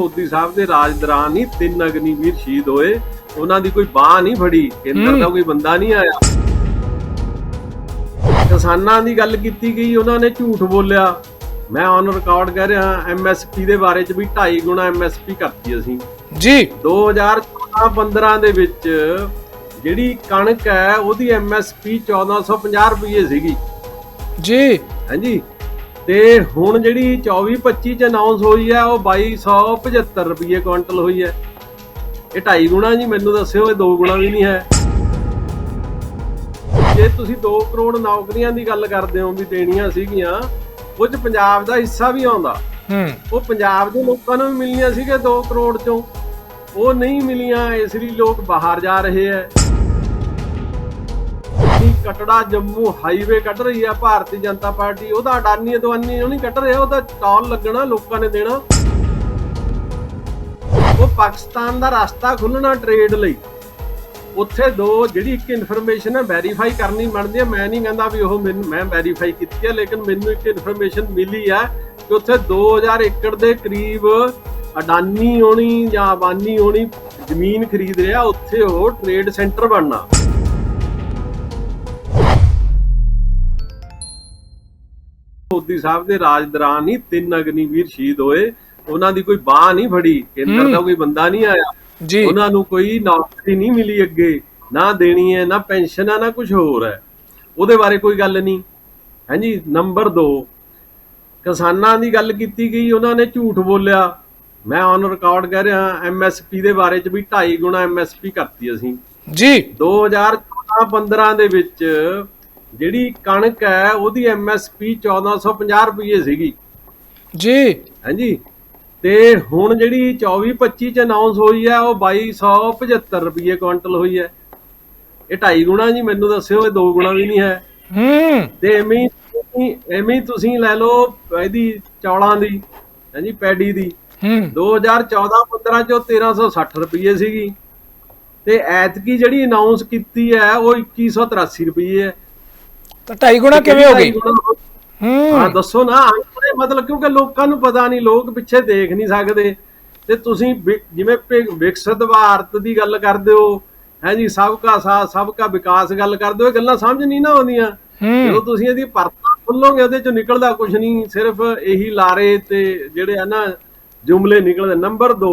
ਮੋਦੀ ਸਾਹਿਬ ਦੇ ਰਾਜ ਦੌਰਾਨ ਹੀ ਤਿੰਨ ਅਗਨੀਵੀਰ ਸ਼ਹੀਦ ਹੋਏ। ਉਹਨਾਂ ਦੀ ਕੋਈ ਬਾਹ ਨਹੀਂ ਫੜੀ ਕੇਂਦਰ ਦਾ ਕੋਈ ਬੰਦਾ ਨਹੀਂ ਆਇਆ। ਕਿਸਾਨਾਂ ਦੀ ਗੱਲ ਕੀਤੀ ਗਈ ਉਹਨਾਂ ਨੇ ਝੂਠ ਬੋਲਿਆ। ਮੈਂ ਔਨ ਰਿਕਾਰਡ ਕਹਿ ਰਿਹਾ ਐਮਐਸਪੀ ਦੇ ਬਾਰੇ ਚ ਵੀ 2.5 ਗੁਣਾ ਐਮਐਸਪੀ ਕਰਤੀ ਅਸੀਂ। ਜੀ। 2014-15 ਦੇ ਵਿੱਚ ਜਿਹੜੀ ਕਣਕ ਹੈ ਉਹਦੀ ਐਮਐਸਪੀ 1450 ਰੁਪਏ ਸੀਗੀ। ਜੀ। ਹਾਂਜੀ ਤੇ ਹੁਣ ਜਿਹੜੀ 24-25 ਚ ਅਨਾਉਂਸ ਹੋਈ ਹੈ ਉਹ 2275 ਰੁਪਏ ਕੁਇੰਟਲ ਹੋਈ ਹੈ। ਇਹ 2.5 ਗੁਣਾ ਜੀ ਮੈਨੂੰ ਦੱਸਿਓ ਇਹ 2 ਗੁਣਾ ਵੀ ਨਹੀਂ ਹੈ। ਜੇ ਤੁਸੀਂ 2 ਕਰੋੜ ਨੌਕਰੀਆਂ ਦੀ ਗੱਲ ਕਰਦੇ ਹੋ ਵੀ ਦੇਣੀਆਂ ਸੀਗੀਆਂ ਉਹ 'ਚ ਪੰਜਾਬ ਦਾ ਹਿੱਸਾ ਵੀ ਆਉਂਦਾ। ਹੂੰ। ਉਹ ਪੰਜਾਬ ਦੇ ਲੋਕਾਂ ਨੂੰ ਵੀ ਮਿਲਣੀਆਂ ਸੀਗੇ 2 ਕਰੋੜ ਚੋਂ। ਉਹ ਨਹੀਂ ਮਿਲੀਆਂ ਇਸ ਲਈ ਲੋਕ ਬਾਹਰ ਜਾ ਰਹੇ ਐ ਕੀ ਕਟੜਾ ਜੰਮੂ ਹਾਈਵੇ ਕੱਢ ਰਹੀ ਹੈ ਭਾਰਤੀ ਜਨਤਾ ਪਾਰਟੀ? ਉਹਦਾ ਅਡਾਨੀ ਅਦਵਾਨੀ ਉਹ ਨਹੀਂ ਕੱਢ ਰਿਹਾ, ਉਹਦਾ ਟੋਲ ਲੱਗਣਾ, ਲੋਕਾਂ ਨੇ ਦੇਣਾ। ਉਹ ਪਾਕਿਸਤਾਨ ਦਾ ਰਸਤਾ ਖੁੱਲਣਾ ਟ੍ਰੇਡ ਲਈ। ਉੱਥੇ ਦੋ, ਜਿਹੜੀ ਇੱਕ ਇਨਫੋਰਮੇਸ਼ਨ ਹੈ ਵੈਰੀਫਾਈ ਕਰਨੀ ਬਣਦੀ ਹੈ ਮੈਂ ਨਹੀਂ ਕਹਿੰਦਾ ਵੀ ਉਹ ਮੈਨੂੰ, ਮੈਂ ਵੈਰੀਫਾਈ ਕੀਤੀ ਹੈ ਲੇਕਿਨ ਮੈਨੂੰ ਇੱਕ ਇਨਫੋਰਮੇਸ਼ਨ ਮਿਲੀ ਹੈ ਕਿ ਉੱਥੇ 2000 ਏਕੜ ਦੇ ਕਰੀਬ ਅਡਾਨੀ ਹੋਣੀ ਜਾਂ ਅਬਾਨੀ ਹੋਣੀ ਜ਼ਮੀਨ ਖਰੀਦ ਰਿਹਾ, ਉੱਥੇ ਉਹ ਟ੍ਰੇਡ ਸੈਂਟਰ ਬਣਨਾ। ਮੋਦੀ ਸਾਹਿਬ ਦੇ ਰਾਜ ਦੌਰਾਨ ਹੀ ਤਿੰਨ ਅਗਨੀਵੀਰ ਸ਼ਹੀਦ ਹੋਏ। ਉਹਨਾਂ ਦੀ ਕੋਈ ਬਾਹ ਨਹੀਂ ਫੜੀ ਕੇਂਦਰ ਦਾ ਕੋਈ ਬੰਦਾ ਨਹੀਂ ਆਇਆ। ਜੀ। ਉਹਨਾਂ ਨੂੰ ਕੋਈ ਨੌਕਰੀ ਨਹੀਂ ਮਿਲੀ ਅੱਗੇ। ਨਾ ਦੇਣੀ ਹੈ ਨਾ ਪੈਨਸ਼ਨ ਹੈ ਨਾ ਕੁਝ ਹੋਰ ਹੈ। ਉਹਦੇ ਬਾਰੇ ਕੋਈ ਗੱਲ ਨਹੀਂ। ਹਾਂਜੀ ਨੰਬਰ 2 ਕਿਸਾਨਾਂ ਦੀ ਗੱਲ ਕੀਤੀ ਗਈ ਉਹਨਾਂ ਨੇ ਝੂਠ ਬੋਲਿਆ। ਮੈਂ ਔਨ ਰਿਕਾਰਡ ਕਹਿ ਰਿਹਾ ਐਮਐਸਪੀ ਦੇ ਬਾਰੇ ਚ ਵੀ 2.5 ਗੁਣਾ ਐਮਐਸਪੀ ਕਰਤੀ ਅਸੀਂ। ਜੀ। 2014-15 ਦੇ ਵਿੱਚ ਜਿਹੜੀ ਕਣਕ ਹੈ ਉਹਦੀ ਐਮਐਸਪੀ 1450 ਰੁਪਏ ਸੀਗੀ। ਜੀ। ਹਾਂਜੀ। ਤੇ ਹੁਣ ਜਿਹੜੀ 24-25 ਚ ਅਨਾਉਂਸ ਹੋਈ ਹੈ ਉਹ 2275 ਰੁਪਏ ਕੁਇੰਟਲ ਹੋਈ ਹੈ। ਇਹ 2.5 ਗੁਣਾ ਜੀ ਮੈਨੂੰ ਦੱਸਿਓ ਇਹ 2 ਗੁਣਾ ਵੀ ਨਹੀਂ ਹੈ। ਹੂੰ। ਤੇ ਐਵੇਂ ਐਵੇਂ ਤੁਸੀਂ ਲੈ ਲਓ ਇਹਦੀ ਚੌਲਾਂ ਦੀ ਹਾਂਜੀ ਪੈਡੀ ਦੀ। ਹੂੰ। 2014-15 ਚ ਉਹ 1360 ਰੁਪਏ ਸੀਗੀ। ਤੇ ਐਤਕੀ ਜਿਹੜੀ ਅਨਾਉਂਸ ਕੀਤੀ ਹੈ ਉਹ 2183 ਰੁਪਏ ਹੈ। ਤਾਂ ਢਾਈ ਗੁਣਾ ਕਿਵੇਂ ਹੋ ਗਈ? ਹੂੰ। ਹਾਂ ਦੱਸੋ ਨਾ ਅੰਕੜੇ ਮਤਲਬ ਕਿਉਂਕਿ ਲੋਕਾਂ ਨੂੰ ਪਤਾ ਨਹੀਂ ਲੋਕ ਪਿੱਛੇ ਦੇਖ ਨਹੀਂ ਸਕਦੇ। ਤੇ ਤੁਸੀਂ ਜਿਵੇਂ ਵਿਕਸਿਤ ਭਾਰਤ ਦੀ ਗੱਲ ਕਰਦੇ ਹੋ ਹੈ ਜੀ ਸਭ ਕਾ ਸਾਥ ਸਭ ਕਾ ਵਿਕਾਸ ਗੱਲ ਕਰਦੇ ਹੋ ਇਹ ਗੱਲਾਂ ਸਮਝ ਨਹੀਂ ਨਾ ਆਉਂਦੀਆਂ। ਜਦੋਂ ਤੁਸੀਂ ਇਹਦੀ ਪਰਤਾਂ ਖੋਲੋਗੇ ਉਹਦੇ ਚੋਂ ਨਿਕਲਦਾ ਕੁਝ ਨਹੀਂ ਸਿਰਫ ਇਹੀ ਲਾਰੇ ਤੇ ਜਿਹੜੇ ਆ ਨਾ ਜੁਮਲੇ ਨਿਕਲਦੇ। ਨੰਬਰ 2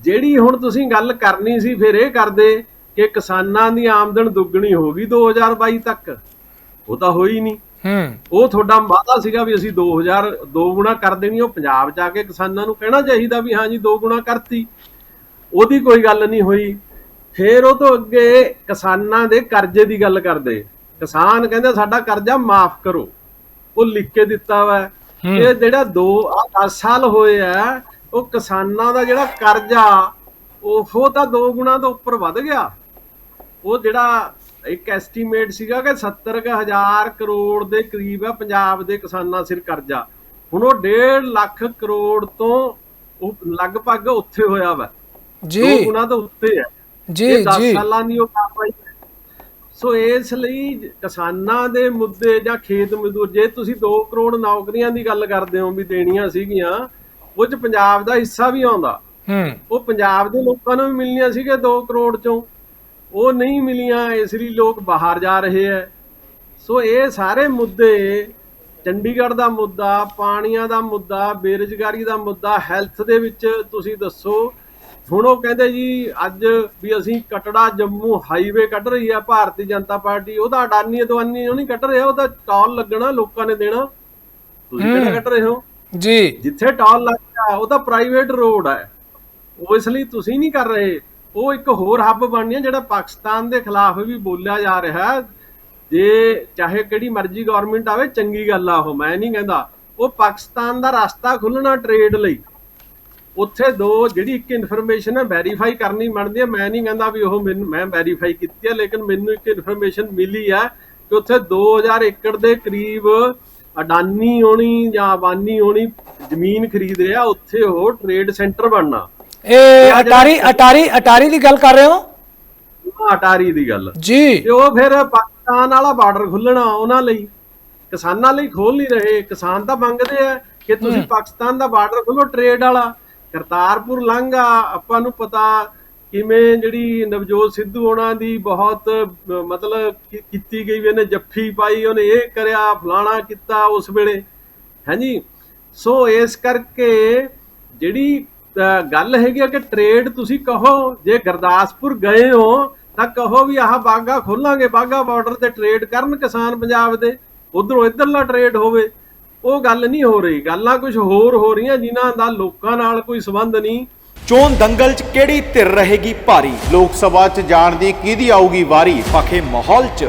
ਜਿਹੜੀ ਹੁਣ ਤੁਸੀਂ ਗੱਲ ਕਰਨੀ ਸੀ ਫਿਰ ਇਹ ਕਰਦੇ ਕਿ ਕਿਸਾਨਾਂ ਦੀ ਆਮਦਨ ਦੁੱਗਣੀ ਹੋ ਗਈ 2022 ਤੱਕ। ਉਹ ਤਾਂ ਹੋਈ ਨਹੀਂ। ਹੂੰ। ਉਹ ਤੁਹਾਡਾ ਵਾਅਦਾ ਸੀਗਾ ਵੀ ਅਸੀਂ 2000 ਦੋ ਗੁਣਾ ਕਰ ਦੇਣੀ ਉਹ ਪੰਜਾਬ ਜਾ ਕੇ ਕਿਸਾਨਾਂ ਨੂੰ ਕਹਿਣਾ ਚਾਹੀਦਾ ਵੀ ਹਾਂ ਜੀ ਦੋ ਗੁਣਾ ਕਰਤੀ। ਉਹਦੀ ਕੋਈ ਗੱਲ ਨਹੀਂ ਹੋਈ। ਫੇਰ ਉਹ ਤੋਂ ਅੱਗੇ ਕਿਸਾਨਾਂ ਦੇ ਕਰਜ਼ੇ ਦੀ ਗੱਲ ਕਰਦੇ। ਕਿਸਾਨ ਕਹਿੰਦੇ ਸਾਡਾ ਕਰਜ਼ਾ ਮਾਫ ਕਰੋ। ਉਹ ਲਿਖ ਕੇ ਦਿੱਤਾ ਵਾ। ਇਹ ਜਿਹੜਾ 2 10 ਸਾਲ ਹੋਏ ਆ ਉਹ ਕਿਸਾਨਾਂ ਦਾ ਜਿਹੜਾ ਕਰਜ਼ਾ ਉਹ ਉਹ ਤਾਂ ਦੋ ਗੁਣਾ ਤੋਂ ਉੱਪਰ ਵੱਧ ਗਿਆ। ਉਹ ਜਿਹੜਾ ਇੱਕ ਐਸਟੀਮੇਟ ਸੀਗਾ ਕਿ 70 ਕੁ ਹਜ਼ਾਰ ਕਰੋੜ ਦੇ ਕਰੀਬ ਆ ਪੰਜਾਬ ਦੇ ਕਿਸਾਨਾਂ ਸਿਰ ਕਰਜ਼ਾ। ਹੁਣ ਉਹ 1.5 ਲੱਖ ਕਰੋੜ ਤੋਂ ਉਹ ਲਗਭਗ ਉੱਥੇ ਹੋਇਆ ਵਾ। ਦੋ ਜੀ ਗੁਣਾ ਤੋਂ ਉੱਤੇ ਹੈ। ਜੀ ਇਹ 10 ਜੀ। ਸਾਲਾਂ ਦੀ ਉਹ ਕਾਰਵਾਈ ਹੈ। ਸੋ ਇਸ ਲਈ ਕਿਸਾਨਾਂ ਦੇ ਮੁੱਦੇ ਜਾਂ ਖੇਤ ਮਜ਼ਦੂਰ ਜੇ ਤੁਸੀਂ 2 ਕਰੋੜ ਨੌਕਰੀਆਂ ਦੀ ਗੱਲ ਕਰਦੇ ਹੋ ਵੀ ਦੇਣੀਆਂ ਸੀਗੀਆਂ ਉਹ ਚ ਪੰਜਾਬ ਦਾ ਹਿੱਸਾ ਵੀ ਆਉਂਦਾ। ਹੂੰ। ਉਹ ਪੰਜਾਬ ਦੇ ਲੋਕਾਂ ਨੂੰ ਵੀ ਮਿਲਣੀਆਂ ਸੀਗੇ 2 ਕਰੋੜ ਚੋਂ। ਉਹ ਨਹੀਂ ਮਿਲੀਆਂ ਇਸ ਲਈ ਲੋਕ ਬਾਹਰ ਜਾ ਰਹੇ ਐ। ਸੋ ਇਹ ਸਾਰੇ ਮੁੱਦੇ ਚੰਡੀਗੜ੍ਹ ਦਾ ਮੁੱਦਾ ਪਾਣੀਆਂ ਦਾ ਮੁੱਦਾ ਬੇਰੁਜ਼ਗਾਰੀ ਦਾ ਮੁੱਦਾ ਹੈਲਥ ਦੇ ਵਿੱਚ ਤੁਸੀਂ ਦੱਸੋ। ਹੁਣ ਉਹ ਕਹਿੰਦੇ ਜੀ ਅੱਜ ਵੀ ਅਸੀਂ ਕਟੜਾ ਜੰਮੂ ਹਾਈਵੇ ਕੱਢ ਰਹੀ ਆ ਭਾਰਤੀ ਜਨਤਾ ਪਾਰਟੀ। ਉਹਦਾ ਅਡਾਨੀ ਅਦਵਾਨੀ ਉਹ ਨਹੀਂ ਕੱਢ ਰਿਹਾ ਉਹਦਾ ਟੋਲ ਲੱਗਣਾ ਲੋਕਾਂ ਨੇ ਦੇਣਾ। ਤੁਸੀਂ ਕਿਹੜਾ। ਕੱਢ ਰਹੇ ਹੋ? ਜੀ। ਜਿੱਥੇ ਟੋਲ ਲੱਗਦਾ ਉਹ ਤਾਂ ਪ੍ਰਾਈਵੇਟ ਰੋਡ ਹੈ ਉਹ ਇਸ ਲਈ ਤੁਸੀਂ ਨਹੀਂ ਕਰ ਰਹੇ। ਉਹ ਇੱਕ ਹੋਰ ਹੱਬ ਬਣਨੀ ਹੈ ਜਿਹੜਾ ਪਾਕਿਸਤਾਨ ਦੇ ਖਿਲਾਫ ਵੀ ਬੋਲਿਆ ਜਾ ਰਿਹਾ ਜੇ ਚਾਹੇ ਕਿਹੜੀ ਮਰਜ਼ੀ ਗਵਰਨਮੈਂਟ ਆਵੇ, ਚੰਗੀ ਗੱਲ ਆ ਉਹ, ਮੈਂ ਨਹੀਂ ਕਹਿੰਦਾ। ਉਹ ਪਾਕਿਸਤਾਨ ਦਾ ਰਸਤਾ ਖੁੱਲਣਾ ਟ੍ਰੇਡ ਲਈ। ਉੱਥੇ ਦੋ, ਜਿਹੜੀ ਇੱਕ ਇਨਫੋਰਮੇਸ਼ਨ ਹੈ ਵੈਰੀਫਾਈ ਕਰਨੀ ਬਣਦੀ ਹੈ ਮੈਂ ਨਹੀਂ ਕਹਿੰਦਾ ਵੀ ਉਹ ਮੈਨੂੰ, ਮੈਂ ਵੈਰੀਫਾਈ ਕੀਤੀ ਹੈ ਲੇਕਿਨ ਮੈਨੂੰ ਇੱਕ ਇਨਫੋਰਮੇਸ਼ਨ ਮਿਲੀ ਹੈ ਕਿ ਉੱਥੇ 2000 ਏਕੜ ਦੇ ਕਰੀਬ ਅਡਾਨੀ ਹੋਣੀ ਜਾਂ ਅਬਾਨੀ ਹੋਣੀ ਜ਼ਮੀਨ ਖਰੀਦ ਰਿਹਾ। ਉੱਥੇ ਉਹ ਟ੍ਰੇਡ ਸੈਂਟਰ ਬਣਨਾ। ਇਹ ਅਟਾਰੀ ਅਟਾਰੀ ਅਟਾਰੀ ਦੀ ਗੱਲ ਕਰ ਰਹੇ ਹੋ? ਅਟਾਰੀ ਦੀ ਗੱਲ। ਜੀ। ਤੇ ਉਹ ਫਿਰ ਪਾਕਿਸਤਾਨ ਵਾਲਾ ਬਾਰਡਰ ਖੁੱਲਣਾ ਉਹਨਾਂ ਲਈ। ਕਿਸਾਨਾਂ ਲਈ ਖੋਲ ਨਹੀਂ ਰਹੇ। ਕਿਸਾਨ ਤਾਂ ਮੰਗਦੇ ਆ ਕਿ ਤੁਸੀਂ ਪਾਕਿਸਤਾਨ ਦਾ ਬਾਰਡਰ ਖੋਲੋ ਟ੍ਰੇਡ ਵਾਲਾ। ਕਰਤਾਰਪੁਰ ਲਾਂਘਾ ਆਪਾਂ ਨੂੰ ਪਤਾ ਕਿਵੇਂ ਜਿਹੜੀ ਨਵਜੋਤ ਸਿੱਧੂ ਉਹਨਾਂ ਦੀ ਬਹੁਤ ਮਤਲਬ ਕੀਤੀ ਗਈ ਵੀ ਇਹਨੇ ਜੱਫੀ ਪਾਈ ਉਹਨੇ ਇਹ ਕਰਿਆ ਫਲਾਣਾ ਕੀਤਾ ਉਸ ਵੇਲੇ। ਹਾਂਜੀ ਸੋ ਇਸ ਕਰਕੇ ਜਿਹੜੀ ਗੱਲ ਹੈਗੀ ਆ ਕਿ ਟ੍ਰੇਡ ਤੁਸੀਂ ਕਹੋ, ਜੇ ਗੁਰਦਾਸਪੁਰ ਗਏ ਹੋ, ਤਾਂ ਕਹੋ ਵੀ ਆਹ ਬਾਗਾ ਖੋਲਾਂਗੇ ਬਾਗਾ ਬਾਰਡਰ ਤੇ ਟ੍ਰੇਡ ਕਰਨ ਕਿਸਾਨ ਪੰਜਾਬ ਦੇ, ਉਧਰੋਂ ਇਧਰਲਾ ਟ੍ਰੇਡ ਹੋਵੇ। ਉਹ ਗੱਲ ਨਹੀਂ ਹੋ ਰਹੀ। ਗੱਲਾਂ ਕੁਝ ਹੋਰ ਹੋ ਰਹੀਆਂ ਜਿਨ੍ਹਾਂ ਦਾ ਲੋਕਾਂ ਨਾਲ ਕੋਈ ਸੰਬੰਧ ਨਹੀਂ। ਚੋਣ ਦੰਗਲ 'ਚ ਕਿਹੜੀ ਧਿਰ ਰਹੇਗੀ ਭਾਰੀ? ਲੋਕ ਸਭਾ 'ਚ ਜਾਣ ਦੀ ਕਿਹਦੀ ਆਊਗੀ ਵਾਰੀ? ਪਖੇ ਮਾਹੌਲ 'ਚ।